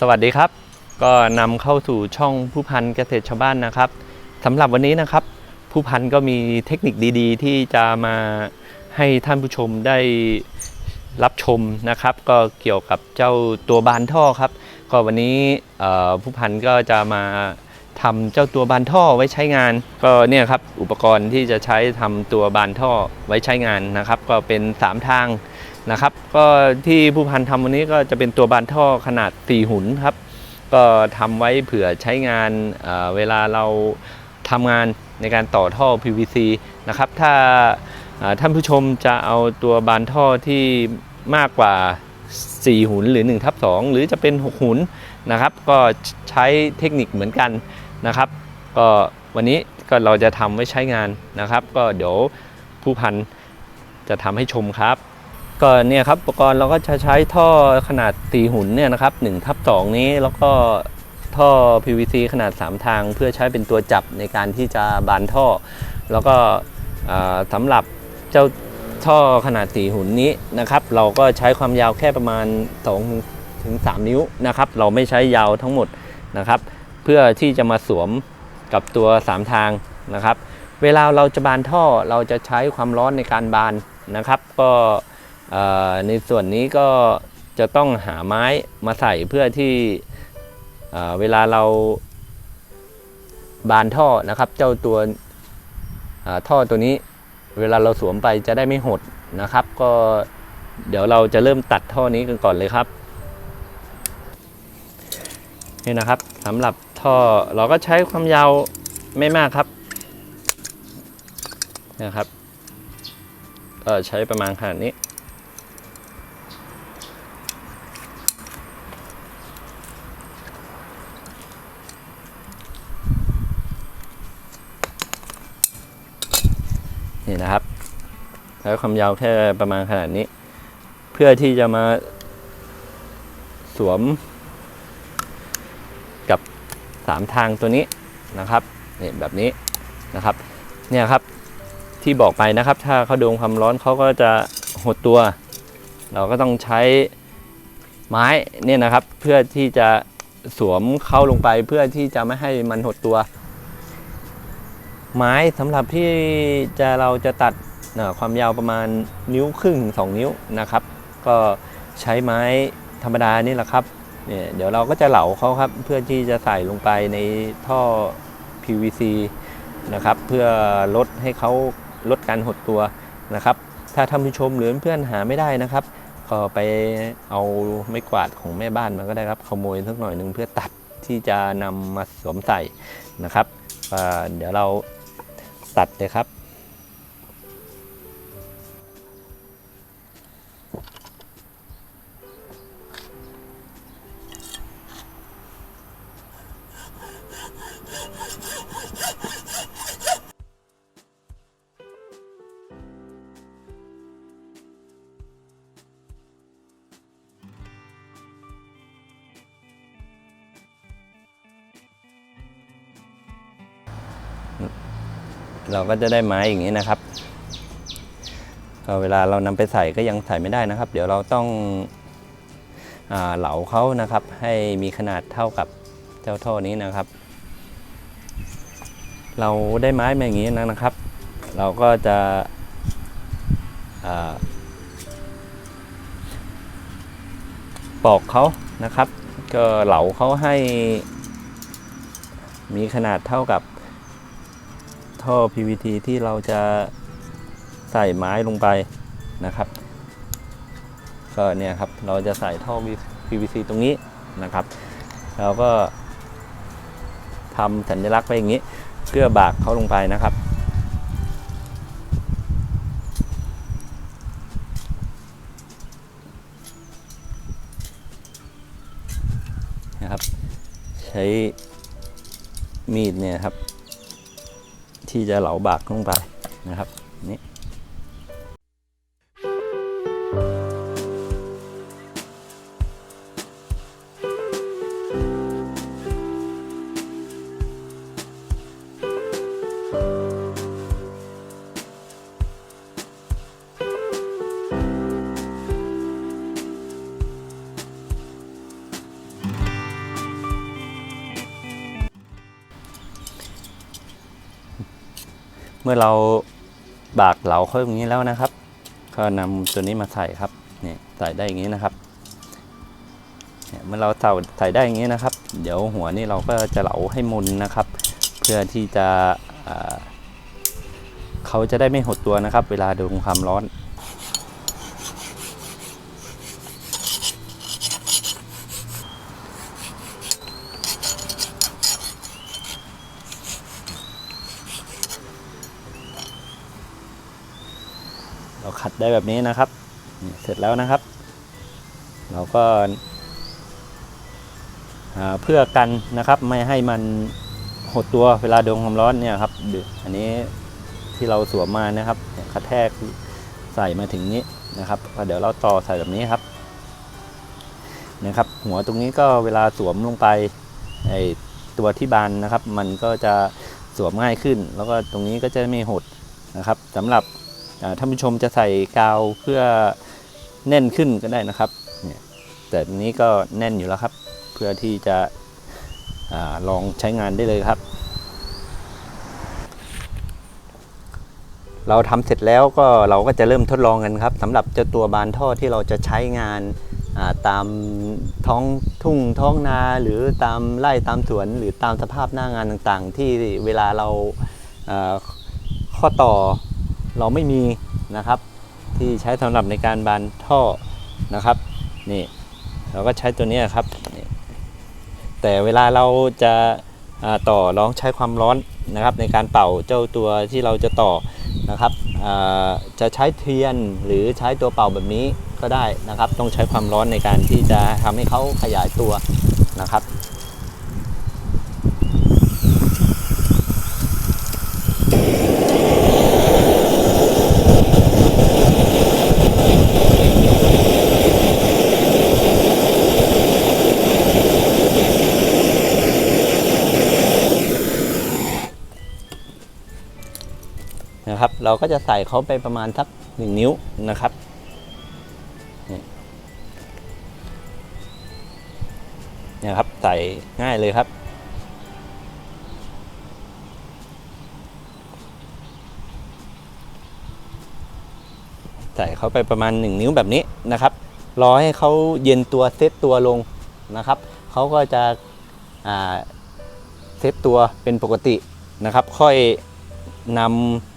สวัสดีครับ ก็นำเข้าสู่ช่องผู้พันเกษตรชาวบ้านนะครับสำหรับวันนี้นะครับ ผู้พันก็มีเทคนิคดีๆ ที่จะมาให้ท่านผู้ชมได้รับชมนะครับ ก็เกี่ยวกับเจ้าตัวบานท่อครับ ก็วันนี้ผู้พันก็จะมาทำเจ้าตัวบานท่อไว้ใช้งาน ก็เนี่ยครับอุปกรณ์ที่จะใช้ทำตัวบานท่อไว้ใช้งานนะครับ ก็เป็น 3 ทาง นะครับ ก็ที่ผู้พันทำวันนี้ก็จะเป็นตัวบานท่อขนาด 4 หุนครับ ก็ทำไว้เผื่อใช้งานเเวลาเราทำงานในการต่อท่อ PVC นะครับ ถ้าท่านผู้ชมจะเอาตัวบานท่อที่มากกว่า 4 หุนหรือ1ทับ2หรือจะเป็น 6 หุนนะครับ ก็ใช้เทคนิคเหมือนกันนะครับ ก็วันนี้ก็เราจะทำไว้ใช้งานนะครับ ก็เดี๋ยวผู้พันจะทำให้ชมครับ ก็เนี่ยครับอุปกรณ์เราก็จะใช้ท่อขนาด4หุ่นเนี่ยนะครับ1ทับ2นี้แล้วก็ท่อ PVC ขนาด 3 ทาง เพื่อใช้เป็นตัวจับในการที่จะบานท่อ แล้วก็สำหรับเจ้าท่อขนาด4หุ่นนี้นะครับ เราก็ใช้ความยาวแค่ประมาณ2ถึง3นิ้วนะครับ เราไม่ใช้ยาวทั้งหมดนะครับ เพื่อที่จะมาสวมกับตัว 3 ทางนะครับ เวลาเราจะบานท่อเราจะใช้ความร้อนในการบานนะครับ ก็ ในส่วนนี้ก็จะต้องหาไม้มาใส่เพื่อที่เเวลาเราบานท่อนะครับ เจ้าตัวท่อตัวนี้เวลาเราสวมไปจะได้ไม่หดนะครับ ก็เดี๋ยวเราจะเริ่มตัดท่อนี้กันก่อนเลยครับนี่นะครับสำหรับท่อเราก็ใช้ความยาวไม่มากครับนะครับก็ใช้ประมาณขนาดนี้ นี่นะครับใช้วความยาวแค่ประมาณขนาดนี้ เพื่อที่จะมาสวม กับสามทางตัวนี้นะครับนี่แบบนี้นะครับ เนี่ยครับที่บอกไปนะครับ ถ้าเขาโดนความร้อนเขาก็จะหดตัว เราก็ต้องใช้ไม้เนี่ยนะครับ เพื่อที่จะสวมเข้าลงไปเพื่อที่จะไม่ให้มันหดตัว ไม้สำหรับที่จะเราจะตัดความยาวประมาณนิ้วครึ่งถึงสองนิ้วนะครับ ก็ใช้ไม้ธรรมดานี่แหละครับเนี่ยเดี๋ยวเราก็จะเหลาเขาครับ เพื่อที่จะใส่ลงไปในท่อ PVC นะครับ เพื่อลดให้เขาลดการหดตัวนะครับ ถ้าท่านผู้ชมหรือเพื่อนหาไม่ได้นะครับ ก็ไปเอาไม้กวาดของแม่บ้านมาก็ได้ครับ ขโมยสักหน่อยหนึ่งเพื่อตัดที่จะนำมาสวมใส่นะครับอ่เดี๋ยวเรา ตัดเลยครับ เราก็จะได้ไม้อย่างนี้นะครับก็เวลาเรานำไปใส่ก็ยังใส่ไม่ได้นะครับ เดี๋ยวเราต้องอเหลาเขานะครับ ให้มีขนาดเท่ากับเจ้าท่อนี้นะครับ เราได้ไม้มาอย่างนี้นะครับ เราก็จะปอกเขานะครับ ก็เหลาเขาให้มีขนาดเท่ากับ ท่อ PVT ที่เราจะใส่ไม้ลงไปนะครับก็เนี่ยครับเราจะใส่ท่อ PVC ตรงนี้นะครับ เราก็ทำสัญลักษณ์ไปอย่างนี้เพื่อบากเขาลงไปนะครับ นะครับ ใช้มีดเนี่ยครับ ที่จะเหลาบากลงไปนะครับนี่ มื่อเราบากเหลาเขาอย่างนี้แล้วนะครับ ก็นำตัวนี้มาใส่ครับเนี่ยใส่ได้อย่างนี้นะครับเนี่ยเมื่อเราใส่ใส่ได้อย่างนี้นะครับ เดี๋ยวหัวนี่เราก็จะเหลาให้มุนนะครับ เพื่อที่จะเขาจะได้ไม่หดตัวนะครับ เวลาโดนความร้อน ขัดได้แบบนี้นะครับ เสร็จแล้วนะครับ เราก็เพื่อกันนะครับไม่ให้มันหดตัวเวลาโดนความร้อนเนี่ยครับอันนี้ที่เราสวมมานะครับกระแทกใส่มาถึงนี้นะครับเดี๋ยวเราต่อใส่แบบนี้ครับนะครับ หัวตรงนี้ก็เวลาสวมลงไปไอตัวที่บานนะครับ มันก็จะสวมง่ายขึ้น แล้วก็ตรงนี้ก็จะไม่หดนะครับสำหรับ ท่านผู้ชมจะใส่กาวเพื่อแน่นขึ้นก็ได้นะครับเนี่ยแต่นี้ก็แน่นอยู่แล้วครับ เพื่อที่จะอลองใช้งานได้เลยครับ เราทำเสร็จแล้วก็เราก็จะเริ่มทดลองกันครับสำหรับเจ้าตัวบานท่อที่เราจะใช้งานาตามท้องทุ่งท้องนาหรือตามไร่ตามสวน หรือตามสภาพหน้างานต่างๆ ที่เวลาเราาข้อต่อ เราไม่มีนะครับ ที่ใช้สำหรับในการบานท่อนะครับนี่เราก็ใช้ตัวนี้ครับแต่เวลาเราจะาต่อร้องใช้ความร้อนนะครับ ในการเป่าเจ้าตัวที่เราจะต่อนะครับจะใช้เทียนหรือใช้ตัวเป่าแบบนี้ก็ได้นะครับ ต้องใช้ความร้อนในการที่จะทำให้เขาขยายตัวนะครับ นะครับ เราก็จะใส่เขาไปประมาณสักหนึ่งนิ้วนะครับนี่เนี่ยครับใส่ง่ายเลยครับ ใส่เขาไปประมาณ 1 นิ้วแบบนี้นะครับรอให้เขาเย็นตัวเซตตัวลงนะครับเขาก็จะเซตตัวเป็นปกตินะครับ ค่อยนำ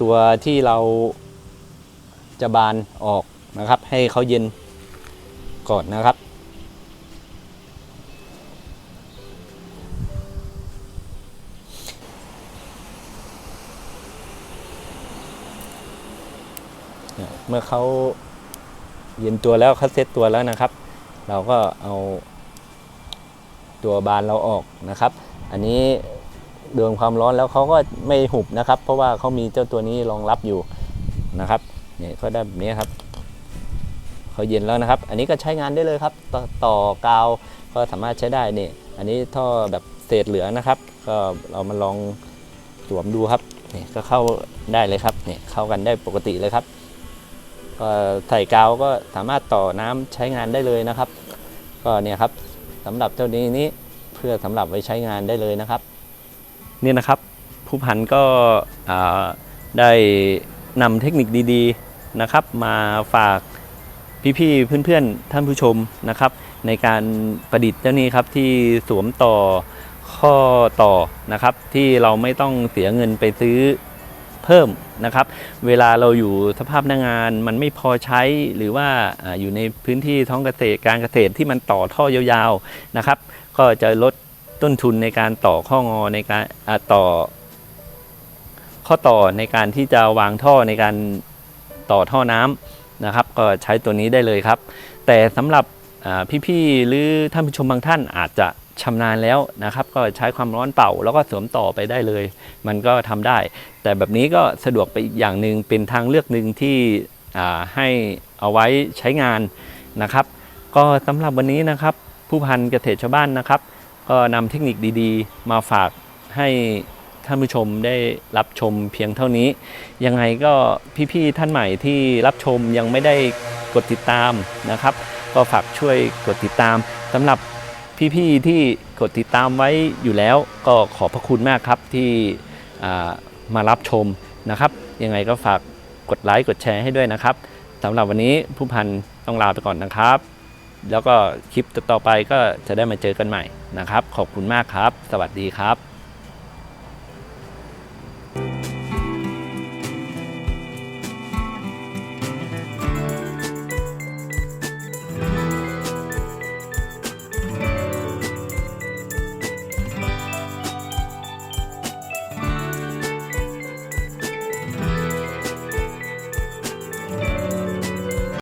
ตัวที่เราจะบานออกนะครับ ให้เขาเย็นก่อนนะครับ เมื่อเขาเย็นตัวแล้วเขาเซตตัวแล้วนะครับ เราก็เอาตัวบานเราออกนะครับ อันนี้ โดนความร้อนแล้วเขาก็ไม่หุบนะครับ เพราะว่าเขามีเจ้าตัวนี้รองรับอยู่นะครับเนี่ยเขาได้แบบนี้ครับเขาเย็นแล้วนะครับ อันนี้ก็ใช้งานได้เลยครับต่อต่อกาวก็สามารถใช้ได้นี่อันนี้ท่อแบบเศษเหลือนะครับ ก็เรามาลองสวมดูครับนี่ก็เข้าได้เลยครับนี่เข้ากันได้ปกติเลยครับ ก็ใส่กาวก็สามารถต่อน้ำใช้งานได้เลยนะครับ ก็เนี่ยครับสำหรับเจ้านี้นี้เพื่อสำหรับไว้ใช้งานได้เลยนะครับ นี่นะครับผู้พันก็ได้นำเทคนิคดีๆนะครับ มาฝากพี่ๆเพื่อนๆ ท่านผู้ชมนะครับ ในการประดิษฐ์เจ้านี้ครับที่สวมต่อข้อต่อนะครับ ที่เราไม่ต้องเสียเงินไปซื้อเพิ่มนะครับ เวลาเราอยู่สภาพหน้างานมันไม่พอใช้หรือว่าอยู่ในพื้นที่ท้องเกษตรการเกษตรที่มันต่อท่อยาวๆนะครับ ก็จะลด ต้นทุนในการต่อข้องอในการต่อ ข้อต่อในการที่จะวางท่อในการต่อท่อน้ำนะครับ ก็ใช้ตัวนี้ได้เลยครับ แต่สำหรับพี่ๆหรือท่านผู้ชมบางท่านอาจจะชำนาญแล้วนะครับ ก็ใช้ความร้อนเป่า แล้วก็สวมต่อไปได้เลย มันก็ทำได้ แต่แบบนี้ก็สะดวกไปอีกอย่างหนึ่งเป็นทางเลือกหนึ่งที่ให้เอาไว้ใช้งานนะครับ ก็สำหรับวันนี้นะครับ ผู้พันเกษตรชาวบ้านนะครับ ก็นำเทคนิคดีๆ มาฝากให้ท่านผู้ชมได้รับชมเพียงเท่านี้ ยังไงก็พี่ๆท่านใหม่ที่รับชมยังไม่ได้กดติดตามนะครับ ก็ฝากช่วยกดติดตามสำหรับพี่ๆที่กดติดตามไว้อยู่แล้วก็ขอบพระคุณมากครับที่มารับชมนะครับ ยังไงก็ฝากกดไลค์กดแชร์ให้ด้วยนะครับสำหรับวันนี้ผู้พันต้องลาไปก่อนนะครับ แล้วก็คลิปต่อไปก็จะได้มาเจอกันใหม่นะครับ ขอบคุณมากครับ สวัสดีครับ